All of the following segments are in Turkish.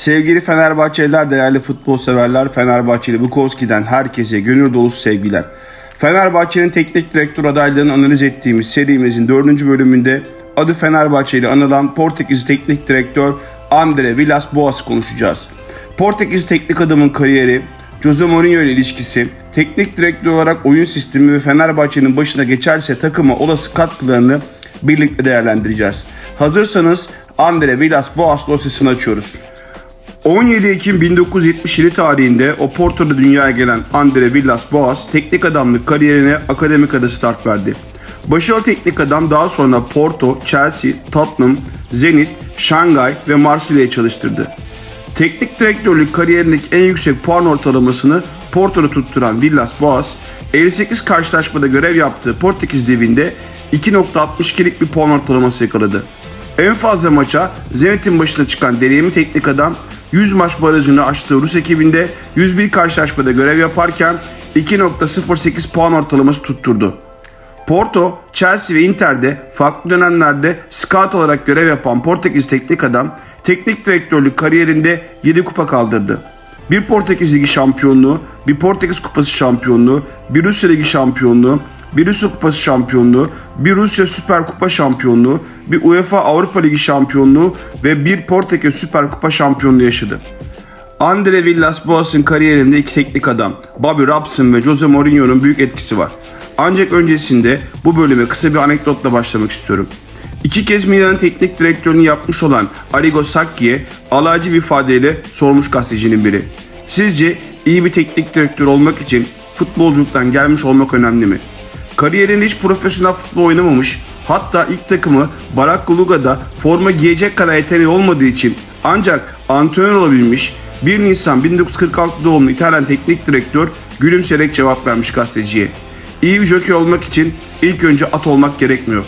Sevgili Fenerbahçeliler, değerli futbol severler, Fenerbahçeli Bukowski'den herkese gönül dolusu sevgiler. Fenerbahçe'nin teknik direktör adaylığını analiz ettiğimiz serimizin dördüncü bölümünde adı Fenerbahçeli anılan Portekiz teknik direktör Andre Villas-Boas konuşacağız. Portekiz teknik adamın kariyeri, Jose Mourinho ile ilişkisi, teknik direktör olarak oyun sistemi ve Fenerbahçe'nin başına geçerse takıma olası katkılarını birlikte değerlendireceğiz. Hazırsanız Andre Villas-Boas dosyasını açıyoruz. 17 Ekim 1977 tarihinde Oporto'da dünyaya gelen Andre Villas-Boas teknik adamlık kariyerine Akademika'da start verdi. Başarılı teknik adam daha sonra Porto, Chelsea, Tottenham, Zenit, Şangay ve Marsilya'yı çalıştırdı. Teknik direktörlük kariyerindeki en yüksek puan ortalamasını Porto'da tutturan Villas-Boas, 58 karşılaşmada görev yaptığı Portekiz Ligi'nde 2.62'lik bir puan ortalaması yakaladı. En fazla maça Zenit'in başına çıkan deneyimli teknik adam 100 maç barajını aştığı Rus ekibinde 101 karşılaşmada görev yaparken 2.08 puan ortalaması tutturdu. Porto, Chelsea ve Inter'de farklı dönemlerde scout olarak görev yapan Portekiz teknik adam teknik direktörlük kariyerinde 7 kupa kaldırdı. Bir Portekiz Ligi şampiyonluğu, bir Portekiz Kupası şampiyonluğu, bir Rusya Ligi şampiyonluğu, bir Rusya Kupası şampiyonluğu, bir Rusya Süper Kupa şampiyonluğu, bir UEFA Avrupa Ligi şampiyonluğu ve bir Portekiz Süper Kupa şampiyonluğu yaşadı. Andre Villas-Boas'ın kariyerinde iki teknik adam, Bobby Robson ve Jose Mourinho'nun büyük etkisi var. Ancak öncesinde bu bölüme kısa bir anekdotla başlamak istiyorum. İki kez Milan'ın teknik direktörünü yapmış olan Arrigo Sacchi'ye alaycı bir ifadeyle sormuş gazetecinin biri. Sizce iyi bir teknik direktör olmak için futbolculuktan gelmiş olmak önemli mi? Kariyerinde hiç profesyonel futbol oynamamış, hatta ilk takımı Barak Luga'da forma giyecek kadar yeteneği olmadığı için ancak antrenör olabilmiş 1 Nisan 1946 doğumlu İtalyan teknik direktör gülümseyerek cevap vermiş gazeteciye. İyi bir jockey olmak için ilk önce at olmak gerekmiyor.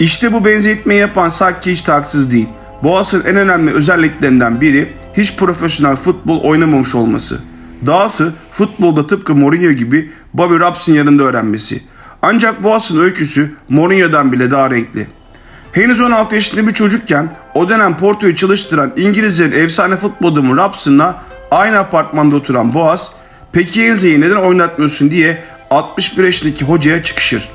İşte bu benzetmeyi yapan Saki hiç de haksız değil. Boğaz'ın en önemli özelliklerinden biri hiç profesyonel futbol oynamamış olması. Dahası futbolda tıpkı Mourinho gibi Bobby Robson yanında öğrenmesi. Ancak Boğaz'ın öyküsü Mourinho'dan bile daha renkli. Henüz 16 yaşında bir çocukken o dönem Porto'yu çalıştıran İngilizlerin efsane futbol adamı Robson'la aynı apartmanda oturan Boğaz, peki Enze'yi neden oynatmıyorsun diye 61 yaşındaki hocaya çıkışır.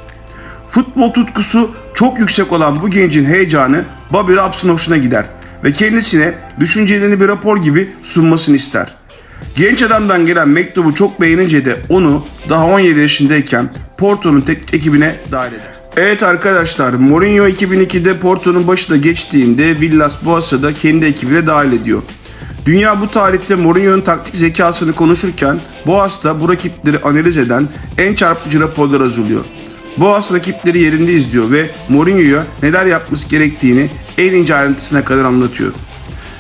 Futbol tutkusu çok yüksek olan bu gencin heyecanı Bobby Robson hoşuna gider ve kendisine düşüncelerini bir rapor gibi sunmasını ister. Genç adamdan gelen mektubu çok beğenince de onu daha 17 yaşındayken Porto'nun teknik ekibine dahil eder. Evet arkadaşlar Mourinho 2002'de Porto'nun başına geçtiğinde Villas-Boas'ı da kendi ekibine dahil ediyor. Dünya bu tarihte Mourinho'nun taktik zekasını konuşurken Boas da bu rakipleri analiz eden en çarpıcı raporlar hazırlıyor. Boas rakipleri yerinde izliyor ve Mourinho'ya neler yapması gerektiğini en ince ayrıntısına kadar anlatıyor.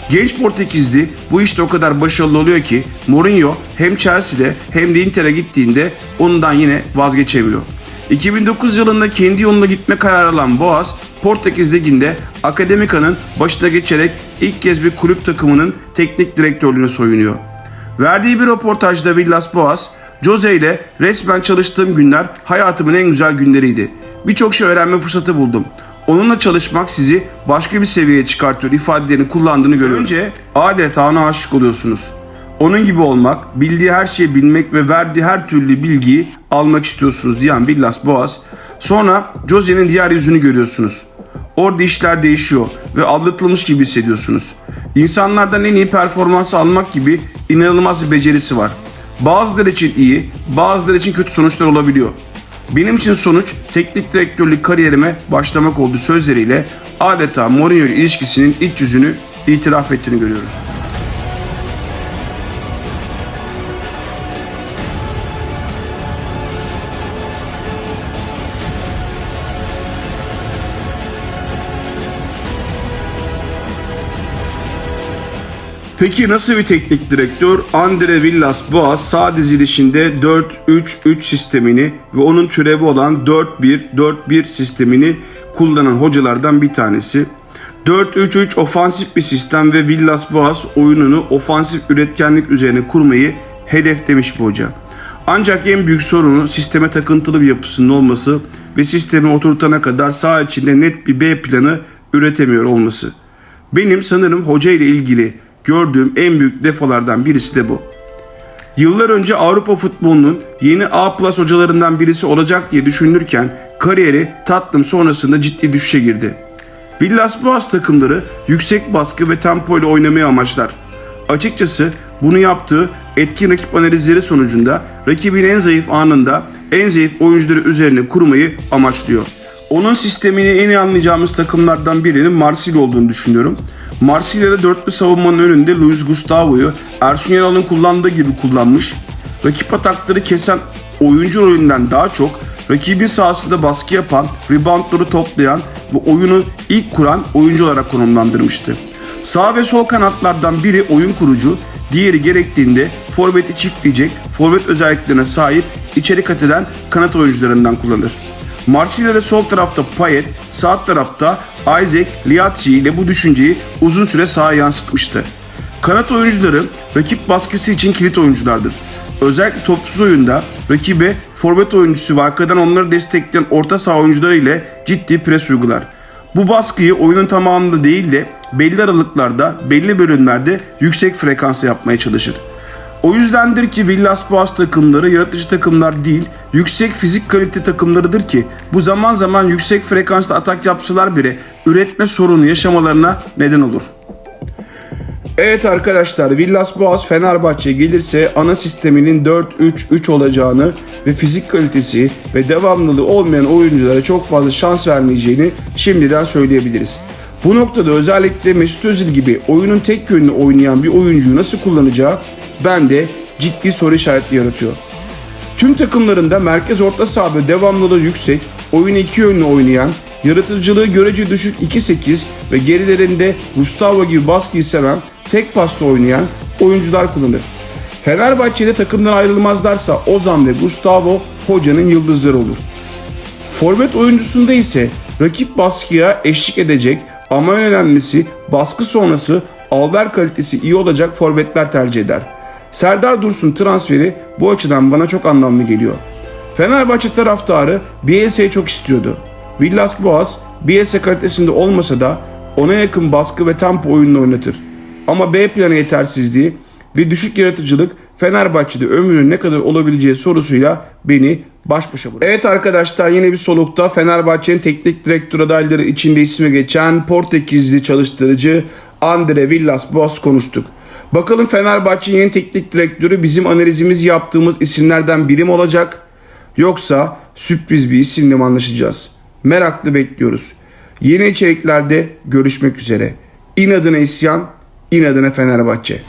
Genç Portekizli bu işte o kadar başarılı oluyor ki Mourinho hem Chelsea'de hem de Inter'e gittiğinde ondan yine vazgeçemiyor. 2009 yılında kendi yoluna gitme kararı alan Boas, Portekiz Ligi'nde Akademika'nın başına geçerek ilk kez bir kulüp takımının teknik direktörlüğüne soyunuyor. Verdiği bir röportajda Villas-Boas, Jose ile resmen çalıştığım günler hayatımın en güzel günleriydi. Birçok şey öğrenme fırsatı buldum. Onunla çalışmak sizi başka bir seviyeye çıkartıyor ifadelerini kullandığını görüyoruz. Önce adeta ona aşık oluyorsunuz. Onun gibi olmak, bildiği her şeyi bilmek ve verdiği her türlü bilgiyi almak istiyorsunuz diyen Villas Boas. Sonra Jose'nin diğer yüzünü görüyorsunuz. Orada işler değişiyor ve aldatılmış gibi hissediyorsunuz. İnsanlardan en iyi performansı almak gibi inanılmaz bir becerisi var. Bazıları için iyi, bazıları için kötü sonuçlar olabiliyor. Benim için sonuç teknik direktörlük kariyerime başlamak oldu sözleriyle adeta Mourinho ilişkisinin iç yüzünü itiraf ettiğini görüyoruz. Peki nasıl bir teknik direktör? Andre Villas-Boas sağ dizilişinde 4-3-3 sistemini ve onun türevi olan 4-1-4-1 sistemini kullanan hocalardan bir tanesi. 4-3-3 ofansif bir sistem ve Villas-Boas oyununu ofansif üretkenlik üzerine kurmayı hedef demiş bu hoca. Ancak en büyük sorunu sisteme takıntılı bir yapısının olması ve sistemi oturtana kadar saha içinde net bir B planı üretemiyor olması. Benim sanırım hoca ile ilgili gördüğüm en büyük defolardan birisi de bu. Yıllar önce Avrupa futbolunun yeni A plus hocalarından birisi olacak diye düşünülürken kariyeri Tottenham sonrasında ciddi düşüşe girdi. Villas Boas takımları yüksek baskı ve tempo ile oynamayı amaçlar. Açıkçası bunu yaptığı etkin rakip analizleri sonucunda rakibin en zayıf anında en zayıf oyuncuları üzerine kurmayı amaçlıyor. Onun sistemini en iyi anlayacağımız takımlardan birinin Marsilya olduğunu düşünüyorum. Marsilya'da dörtlü savunmanın önünde Luis Gustavo'yu Ersun Yanal'ın kullandığı gibi kullanmış. Rakip atakları kesen oyuncu rolünden daha çok rakibin sahasında baskı yapan, reboundları toplayan ve oyunu ilk kuran oyuncu olarak konumlandırmıştı. Sağ ve sol kanatlardan biri oyun kurucu, diğeri gerektiğinde forveti çiftleyecek, forvet özelliklerine sahip içeri kat eden kanat oyuncularından kullanır. Marsilya'da sol tarafta Payet, sağ tarafta Isaac Liatchi ile bu düşünceyi uzun süre sahaya yansıtmıştı. Kanat oyuncuları rakip baskısı için kilit oyunculardır. Özellikle topsuz oyunda rakibe forvet oyuncusu ve arkadan onları destekleyen orta saha oyuncuları ile ciddi pres uygular. Bu baskıyı oyunun tamamında değil de belli aralıklarda, belli bölümlerde yüksek frekansla yapmaya çalışır. O yüzdendir ki Villas Boas takımları yaratıcı takımlar değil, yüksek fizik kalite takımlarıdır ki bu zaman zaman yüksek frekansla atak yapsalar bile üretme sorunu yaşamalarına neden olur. Evet arkadaşlar Villas Boas Fenerbahçe gelirse ana sisteminin 4-3-3 olacağını ve fizik kalitesi ve devamlılığı olmayan oyunculara çok fazla şans vermeyeceğini şimdiden söyleyebiliriz. Bu noktada özellikle Mesut Özil gibi oyunun tek yönlü oynayan bir oyuncuyu nasıl kullanacağı bende ciddi soru işareti yaratıyor. Tüm takımlarında merkez orta sahada devamlılığı yüksek, oyunu iki yönlü oynayan, yaratıcılığı görece düşük 2-8 ve gerilerinde Gustavo gibi baskıyı seven, tek pasla oynayan oyuncular kullanır. Fenerbahçe'de takımdan ayrılmazlarsa Ozan ve Gustavo hocanın yıldızları olur. Forvet oyuncusunda ise rakip baskıya eşlik edecek ama en önemlisi baskı sonrası alver kalitesi iyi olacak forvetler tercih eder. Serdar Dursun transferi bu açıdan bana çok anlamlı geliyor. Fenerbahçe taraftarı Bielsa'yı çok istiyordu. Villas Boas Bielsa kalitesinde olmasa da ona yakın baskı ve tempo oyununu oynatır. Ama B planı yetersizliği ve düşük yaratıcılık Fenerbahçe'de ömrünün ne kadar olabileceği sorusuyla beni baş başa bıraktı. Evet arkadaşlar yine bir solukta Fenerbahçe'nin teknik direktör adayları içinde ismi geçen Portekizli çalıştırıcı Andre Villas Boas konuştuk. Bakalım Fenerbahçe yeni teknik direktörü bizim analizimizi yaptığımız isimlerden biri mi olacak? Yoksa sürpriz bir isimle mi anlaşacağız? Meraklı bekliyoruz. Yeni içeriklerde görüşmek üzere. İnadına isyan, inadına Fenerbahçe.